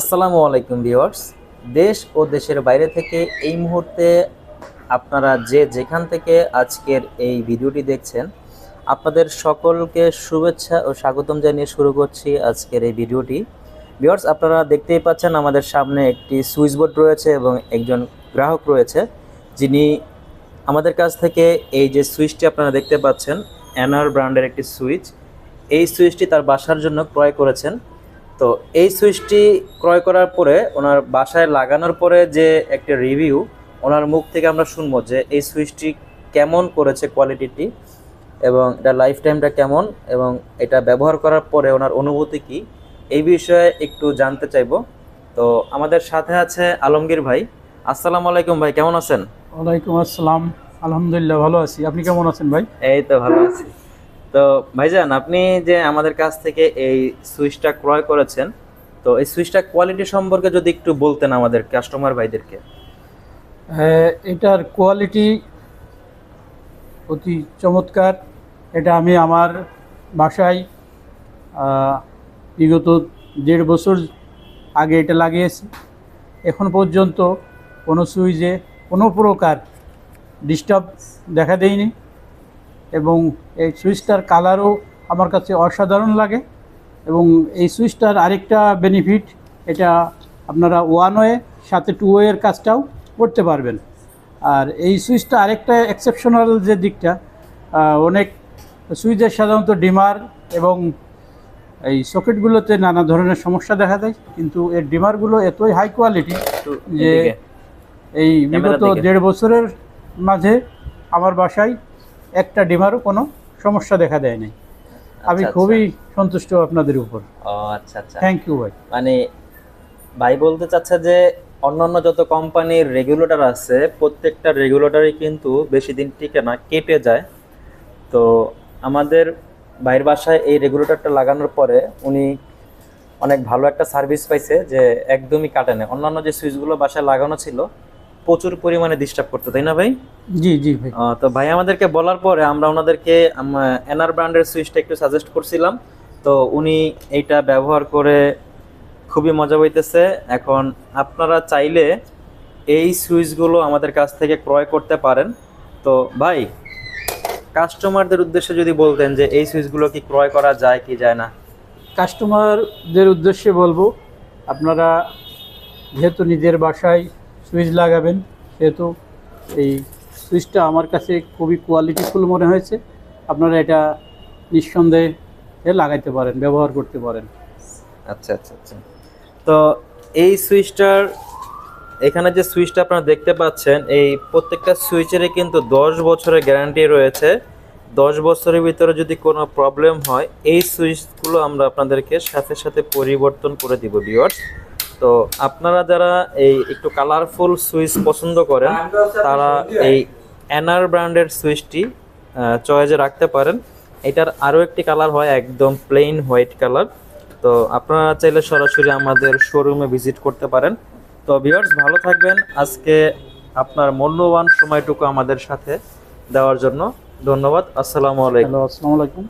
আসসালামু আলাইকুম ভিউয়ার্স। দেশ ও দেশের বাইরে থেকে এই মুহূর্তে আপনারা যে যেখান থেকে আজকের এই ভিডিওটি দেখছেন, আপনাদের সকলকে শুভেচ্ছা ও স্বাগতম জানিয়ে শুরু করছি আজকের এই ভিডিওটি। ভিউয়ার্স, আপনারা দেখতেই পাচ্ছেন আমাদের সামনে একটি সুইচ বোর্ড রয়েছে এবং একজন গ্রাহক রয়েছে, যিনি আমাদের কাছ থেকে এই যে সুইচটি আপনারা দেখতে পাচ্ছেন অ্যানার ব্র্যান্ডের একটি সুইচ। এই সুইচটি তার বাসার জন্য ক্রয় করেছেন। তো এই সুইচটি ক্রয় করার পরে ওনার বাসায় লাগানোর পরে যে একটা রিভিউ ওনার মুখ থেকে আমরা শুনব যে এই সুইচটি কেমন করেছে কোয়ালিটিটি এবং এটা লাইফ টাইমটা কেমন এবং এটা ব্যবহার করার পরে ওনার অনুভূতি কি এই বিষয়ে একটু জানতে চাইব। তো আমাদের সাথে আছে আলমগীর ভাই। আসসালামু আলাইকুম ভাই কেমন আছেন? ওয়ালাইকুম আসসালাম। আলহামদুলিল্লাহ ভালো আছি। আপনি কেমন আছেন ভাই? এই তো ভালো আছি। তো ভাইজান আপনি যে আমাদের কাছ থেকে এই সুইচটা ক্রয় করেছেন তো এই সুইচটা কোয়ালিটি সম্পর্কে যদি একটু বলতেন আমাদের কাস্টমার ভাইদেরকে। আহ, এটার কোয়ালিটি অতি চমৎকার। এটা আমি আমার বাসায় বিগত দেড় বছর আগে এটা লাগিয়েছি। এখন পর্যন্ত কোনো সুইচে কোনো প্রকার ডিস্টার্ব দেখা দেয়নি। এবং এই সুইচটার কালারও আমার কাছে অসাধারণ লাগে এবং এই সুইচটার আরেকটা বেনিফিট এটা আপনারা ওয়ান ওয়ে সাথে টু ওয়ের কাজটাও করতে পারবেন আর এই সুইচটা আরেকটা এক্সেপশনাল যে দিকটা অনেক সুইচের সাধারণত ডিমার এবং এই সকেটগুলোতে নানা ধরনের সমস্যা দেখা দেয় কিন্তু এর ডিমারগুলো এতই হাই কোয়ালিটি যে। এই বিগত দেড় বছরের মাঝে আমার বাসায় একটা ডিমারও কোনো সমস্যা দেখা দেয় নাই। আমি আচ্ছা, খুবই সন্তুষ্ট আপনাদের উপর। ও আচ্ছা আচ্ছা। থ্যাংক ইউ ভাই। মানে ভাই বলতে চাচ্ছে যে অন্যান্য যত কোম্পানির রেগুলেটর আছে প্রত্যেকটা রেগুলেটরই কিন্তু বেশি দিন টিকে না কেটে যায়। তো আমাদের বাইরের বাসায় এই রেগুলেটরটা লাগানোর পরে উনি অনেক ভালো একটা সার্ভিস পাইছে যে একদমই কাটে না। অন্যান্য যে সুইচগুলো বাসায় লাগানো ছিল প্রচুর পরিমাণে ডিস্টার্ব করতো তাই না ভাই? জি জি ভাই। তো ভাই আমাদেরকে বলার পরে আমরা ওনাদেরকে এনআর ব্র্যান্ডের সুইচটা একটু সাজেস্ট করছিলাম। তো উনি এইটা ব্যবহার করে খুবই মজা পাইতেছে। এখন আপনারা চাইলে এই সুইচগুলো আমাদের কাছ থেকে ক্রয় করতে পারেন। তো ভাই কাস্টমারদের উদ্দেশ্যে যদি বলতেন যে এই সুইচগুলো কি ক্রয় করা যায় কি যায় না? কাস্টমারদের উদ্দেশ্যে বলব আপনারা যেহেতু নিজের বাসায় সুইচ লাগাবেন সেহেতু এই সুইচটা আমার কাছে খুবই কোয়ালিটিফুল মনে হয়েছে, আপনারা এটা নিঃসন্দেহে লাগাইতে পারেন, ব্যবহার করতে পারেন। আচ্ছা আচ্ছা আচ্ছা। তো এই সুইচটার, এখানে যে সুইচটা আপনারা দেখতে পাচ্ছেন, এই প্রত্যেকটা সুইচেরই কিন্তু দশ বছরের গ্যারান্টি রয়েছে। দশ বছরের ভিতরে যদি কোনো প্রবলেম হয়, এই সুইচগুলো আমরা আপনাদেরকে সাথে সাথে পরিবর্তন করে দিব ভিউয়ার্স তো আপনারা যারা এই একটু কালারফুল সুইচ পছন্দ করেন, তারা এই এনআর ব্র্যান্ডের সুইচটি চয়েজে রাখতে পারেন। এটার আরও একটি কালার হয়, একদম প্লেন হোয়াইট কালার তো আপনারা চাইলে সরাসরি আমাদের শোরুমে ভিজিট করতে পারেন। তো ভিউয়ার্স ভালো থাকবেন। আজকে আপনার মূল্যবান সময়টুকু আমাদের সাথে দেওয়ার জন্য ধন্যবাদ। আসসালামু আলাইকুম। আসসালামু আলাইকুম।